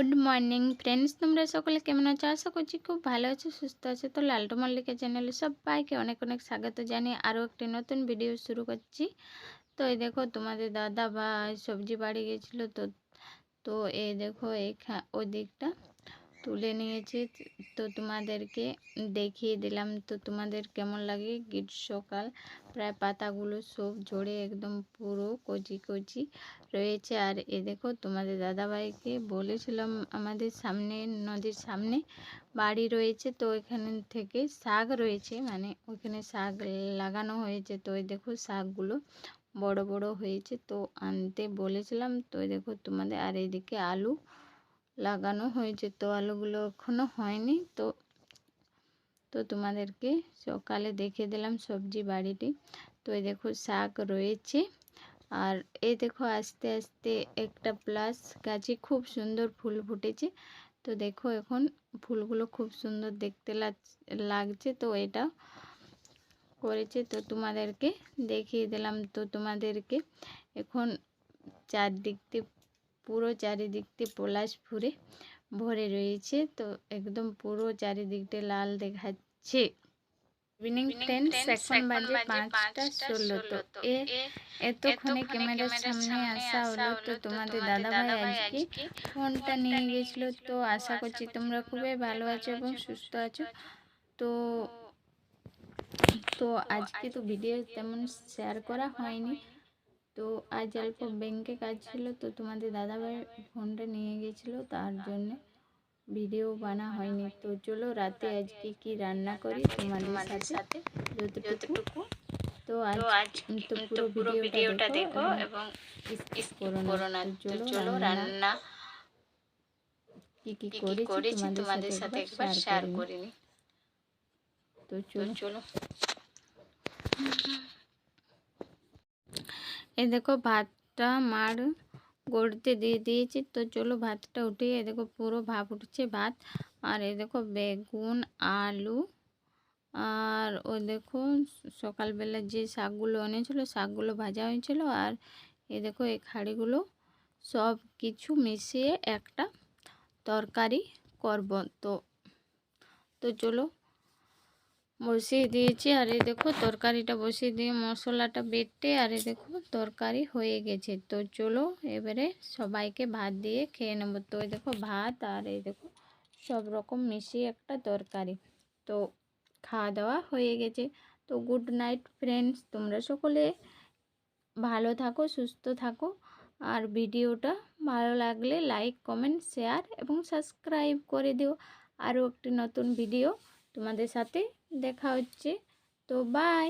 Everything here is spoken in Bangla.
গুড মর্নিং ফ্রেন্ডস, তোমরা সকলে কেমন আছো? আশা করছি খুব ভালো আছো, সুস্থ আছো। তো লালটু মল্লিকের চ্যানেলে সবাইকে অনেক অনেক স্বাগত জানিয়ে আরও একটি নতুন ভিডিও শুরু করছি। তো এই দেখো, তোমাদের দাদা ভাই সবজি বাড়ি গেছিল তো তো এই দেখো এই ওই দিকটা তুলে নিয়েছি। তো তোমাদেরকে দেখিয়ে দিলাম। তো তোমাদের কেমন লাগে? গ্রীষ্মকাল প্রায় পাতাগুলো সব ঝরে একদম পুরো কচি কচি রয়েছে। আর এ দেখো, তোমাদের দাদাভাইকে বলেছিলাম আমাদের সামনে, নদীর সামনে বাড়ি রয়েছে। তো এখানে থেকে শাক রয়েছে মানে ওখানে শাক লাগানো হয়েছে। তো এই দেখো, শাকগুলো বড় বড় হয়েছে। তো আনতে বলেছিলাম। তো দেখো, তোমাদের আর এদিকে আলু লাগানো হয়েছে তো আলুগুলো এখনও হয়নি। তো তো তোমাদেরকে সকালে দেখে দিলাম সবজি বাড়িটি। তো এই দেখো শাক রয়েছে। আর এই দেখো আস্তে আস্তে একটা প্লাস গাছে খুব সুন্দর ফুল ফুটেছে। তো দেখো এখন ফুলগুলো খুব সুন্দর দেখতে লাগছে। তো এটা করেছে। তো তোমাদেরকে দেখিয়ে দিলাম। তো তোমাদেরকে এখন চারদিক দিয়ে পুরো চারিদিকটি পলাশ ফুরে ভরে রয়েছে। তো একদম পুরো চারিদিকটা লাল দেখাচ্ছে। ইভিনিং ফ্রেন্ডস এখন বাজে পাঁচটা ষোলো। তো এ এতক্ষণে ক্যামেরার সামনে আসা হলো তো তোমাদের দাদাভাই আজকে ফোনটা নিয়ে গেছিল তো আশা করছি তোমরা খুবই ভালো আছো এবং সুস্থ আছো। তো তো আজকে তো ভিডিও তেমন শেয়ার করা হয়নি। তো আজ অল্প ব্যাংকে কাজ ছিল তো তোমাদের দাদাভাই ফোনটা নিয়ে গেছিল তার জন্য ভিডিও বানা হয়নি। তো চলো রাতে আজকে কি রান্না করি তোমাদের সাথে? যতটুকু। তো আজ তো পুরো ভিডিওটা দেখো এবং করো না। চলো রান্না কি কি করেছি তোমাদের সাথে একবার শেয়ার করে নি তো চলো। চলো। এই দেখো ভাতটা মার গড়তে দিয়ে দিয়েছি। তো চলো ভাতটা উঠিয়ে এ দেখো পুরো ভাপ উঠছে ভাত। আর এ দেখো বেগুন, আলু, আর ও দেখো সকালবেলা যে শাকগুলো এনেছিল, শাকগুলো ভাজা হয়েছিল। আর এ দেখো এই খাড়িগুলো সব কিছু মিশিয়ে একটা তরকারি করব। তো তো চলো বসিয়ে দিয়েছি। আর এই দেখো তরকারিটা বসিয়ে দিয়ে মশলাটা বেটে, আর এই দেখো তরকারি হয়ে গেছে। তো চলো এবারে সবাইকে ভাত দিয়ে খেয়ে নেব। তো এই দেখো ভাত আর এই দেখো সব রকম মিশিয়ে একটা তরকারি। তো খাওয়া দাওয়া হয়ে গেছে। তো গুড নাইট ফ্রেন্ডস, তোমরা সকলে ভালো থাকো, সুস্থ থাকো। আর ভিডিওটা ভালো লাগলে লাইক, কমেন্ট, শেয়ার এবং সাবস্ক্রাইব করে দিও। আরও একটি নতুন ভিডিও তোমাদের সাথে দেখা হচ্ছে। তো বাই